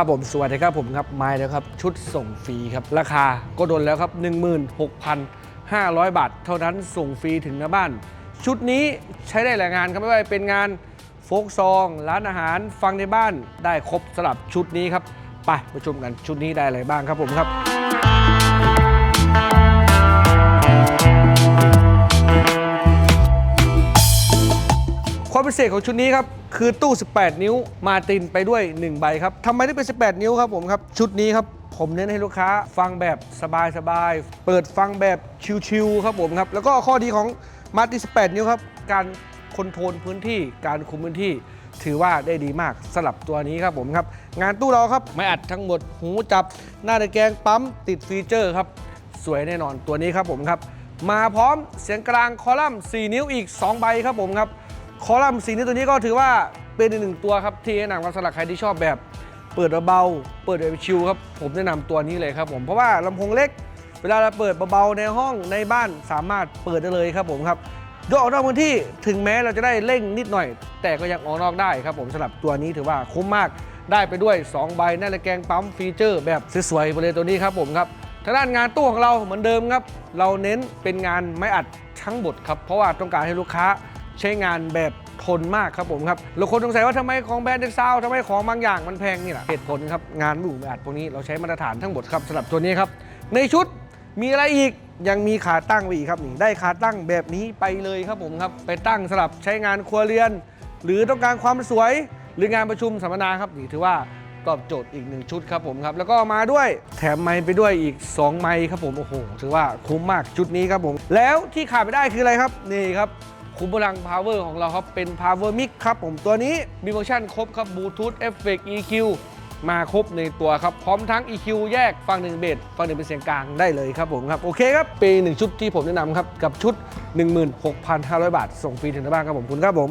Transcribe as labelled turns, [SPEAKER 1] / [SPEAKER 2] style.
[SPEAKER 1] ครับผมสวัสดีครับผมครับไม้แล้วครับ ชุดส่งฟรีครับ ราคาก็โดนแล้วครับ 16,500 บาท เท่านั้นส่งฟรีถึงหน้าบ้าน ชุดนี้ใช้ได้หลายงานครับไม่ว่าจะเป็นงานโฟกซอง ร้านอาหารฟังในบ้านได้ครบสำหรับชุดนี้ครับ ไปไปชมกันชุดนี้ได้อะไรบ้างครับผมครับ ความพิเศษของชุดนี้ครับคือตู้ 18 นิ้วมาตินไปด้วย 1 ใบครับทำไมถึงเป็น 18 นิ้วครับผมครับ ชุดนี้ครับผมเน้นให้ลูกค้าฟังแบบสบายๆ เปิดฟังแบบชิวๆครับผมครับ แล้วก็ข้อดีของมาติน18 นิ้วครับ การคอนโทรลพื้นที่ การคุมพื้นที่ ถือว่าได้ดีมากสำหรับตัวนี้ครับผมครับ งานตู้เราครับไม่อัดทั้งหมดหูจับ หน้าตะแกรงปั๊มติดฟีเจอร์ครับ สวยแน่นอนตัวนี้ครับผมครับ มาพร้อมเสียงกลางคอลัมน์ 4 นิ้วอีก 2 ใบครับผมครับ คอลัมน์สีนิ้ตัวนี้ก็ถือว่าเป็นอีกหนึ่งตัวครับที่แนะนำว่าสำหรับใครที่ชอบแบบเปิดเบาๆเปิดแบบชิลครับผมแนะนำตัวนี้เลยครับผมเพราะว่าลำโพงเล็ก เวลาเราเปิดเบาๆในห้องในบ้านสามารถเปิดได้เลยครับผมครับยกออกนอกพื้นที่ถึงแม้เราจะได้เร่งนิดหน่อย แต่ก็ยังออกนอกได้ครับผมสำหรับตัวนี้ถือว่าคุ้มมากได้ไปด้วย 2 ใบหน้าตะแกงปั๊มฟีเจอร์แบบสวยๆไปเลยตัวนี้ครับผมครับทางด้านงานตู้ของเราเหมือนเดิมครับ เราเน้นเป็นงานไม้อัดทั้งหมดครับเพราะว่าต้องการให้ลูกค้า ใช้งานแบบทนมากครับผมครับเราคนสงสัยว่าทำไมของแบรนด์เด็กซาวทำไมของบางอย่างมันแพงนี่แหละเหตุผลครับงานหมู่อัดพวกนี้เราใช้มาตรฐานทั้งหมดครับสำหรับตัวนี้ครับในชุดมีอะไรอีกยังมีขาตั้งไว้อีกครับนี่ได้ขาตั้งแบบนี้ไปเลยครับผมครับไปตั้งสำหรับใช้งานครัวเรือน หรือต้องการความสวยหรืองานประชุมสัมมนาครับนี่ถือว่าตอบโจทย์อีกหนึ่งชุดครับผมครับ แล้วก็มาด้วยแถมไม้ไปด้วยอีก 2 ไม้ครับผมโอ้โหถือว่าคุ้มมากชุดนี้ครับผม แล้วที่ขาดไม่ได้คืออะไรครับนี่ครับ คุ้มพลังพาวเวอร์ของเราครับ เป็น power mix ครับผมตัวนี้มีฟังก์ชันครบครับบลูทูธเอฟเฟกต์ EQ มาครบในตัวครับ พร้อมทั้ง EQ แยกฟังหนึ่งเบสฟังหนึ่งเป็นเสียงกลางได้เลยครับผมครับ โอเคครับ เป็นหนึ่งชุดที่ผมแนะนำครับ กับชุด 16,500 บาท ส่งฟรีถึงหน้าบ้านครับผมคุณครับผม